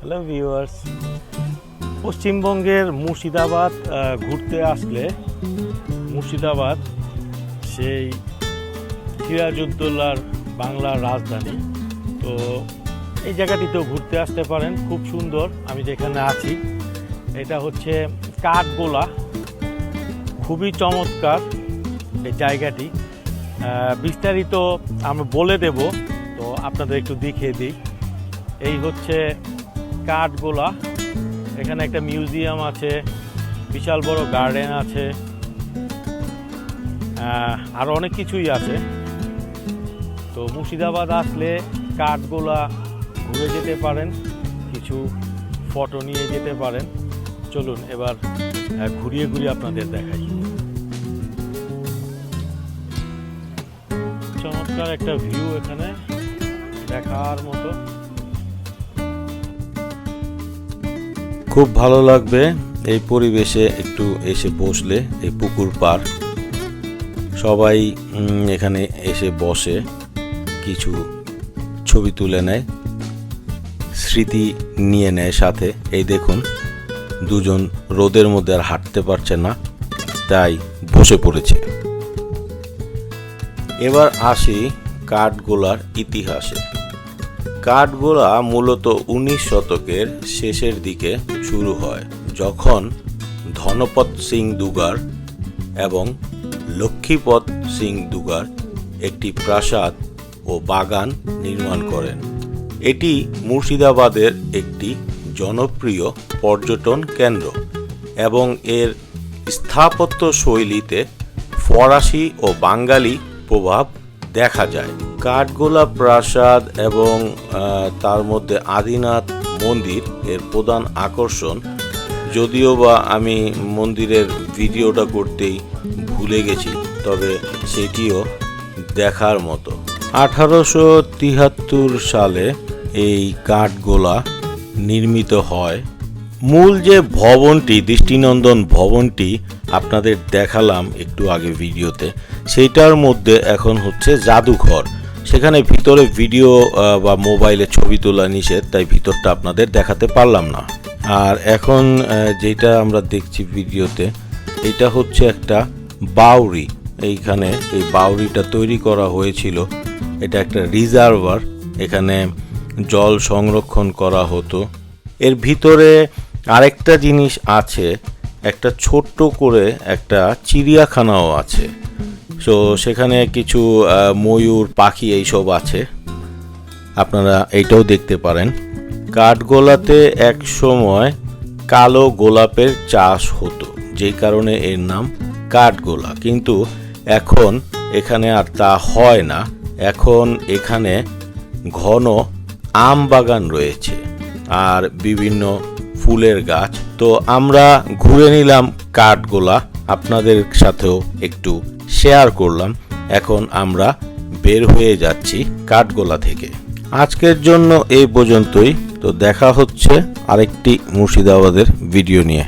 Hello viewers পশ্চিমবঙ্গের মুর্শিদাবাদ ঘুরতে আসলে মুর্শিদাবাদ সেই সিরাজউদ্দৌলার বাংলার রাজধানী। তো এই জায়গাটিতেও ঘুরতে আসতে পারেন, খুব সুন্দর। আমি যেখানে আছি, এটা হচ্ছে কাঠগোলা। খুবই চমৎকার এই জায়গাটি। বিস্তারিত আমরা বলে দেব, তো আপনাদের একটু দেখিয়ে দিই। এই হচ্ছে কাঠগোলা। এখানে একটা মিউজিয়াম আছে, বিশাল বড় গার্ডেন আছে আরও অনেক কিছুই আছে। তো মুর্শিদাবাদ আসলে কাঠগোলা ঘুরে যেতে পারেন, কিছু ফটো নিয়ে যেতে পারেন। চলুন, এবার ঘুরিয়ে ঘুরিয়ে আপনাদের দেখাই। চমৎকার একটা ভিউ এখানে দেখার মতো। খুব ভালো লাগবে এই পরিবেশে একটু এসে বসলে, এই পুকুর পার সবাই এখানে এসে বসে, কিছু ছবি তুলে নেয়, স্মৃতি নিয়ে নেয় সাথে। এই দেখুন, দুজন রোদের মধ্যে আর হাঁটতে পারছে না, তাই বসে পড়েছে। এবার আসি কাঠগোলার ইতিহাসে। কাঠগোলা মূলত উনিশ শতকের শেষের দিকে শুরু হয়, যখন ধনপত সিং দুগার এবং লক্ষ্মীপদ সিং দুগার একটি প্রাসাদ ও বাগান নির্মাণ করেন। এটি মুর্শিদাবাদের একটি জনপ্রিয় পর্যটন কেন্দ্র এবং এর স্থাপত্য শৈলীতে ফরাসি ও বাঙালি প্রভাব দেখা যায়। কাঠগোলা প্রাসাদ এবং তার মধ্যে আদিনাথ মন্দির এর প্রধান আকর্ষণ। যদিও বা আমি মন্দিরের ভিডিওটা করতেই ভুলে গেছি, তবে সেটিও দেখার মতো। আঠারোশো তিহাত্তর সালে এই কাঠগোলা নির্মিত হয়। মূল যে ভবনটি, দৃষ্টিনন্দন ভবনটি আপনাদের দেখালাম একটু আগে ভিডিওতে, সেইটার মধ্যে এখন হচ্ছে জাদুঘর। সেখানে ভিতরে ভিডিও বা মোবাইলে ছবি তোলা নিষেধ, তাই ভিতরটা আপনাদের দেখাতে পারলাম না। আর এখন যেটা আমরা দেখছি ভিডিওতে, এটা হচ্ছে একটা বাউরি এইখানে এই বাউরিটা তৈরি করা হয়েছিল। এটা একটা রিজার্ভার। এখানে জল সংরক্ষণ করা হতো। এর ভিতরে আরেকটা জিনিস আছে। একটা ছোট্ট করে একটা চিড়িয়াখানাও আছে। তো সেখানে কিছু ময়ূর, পাখি এইসব আছে। আপনারা এইটাও দেখতে পারেন। কাঠগোলাতে এক সময় কালো গোলাপের চাষ হতো, যেই কারণে এর নাম কাঠগোলা। কিন্তু এখন এখানে আর তা হয় না। এখন এখানে ঘন আম বাগান রয়েছে আর বিভিন্ন ফুলের গাছ। তো আমরা ঘুরে নিলাম কাঠগোলা। আপনাদের সাথেও একটু শেয়ার করলাম। এখন আমরা বের হয়ে যাচ্ছি কাঠগোলা থেকে। আজকের জন্য এই পর্যন্তই। তো দেখা হচ্ছে আরেকটি মুর্শিদাবাদের ভিডিও নিয়ে।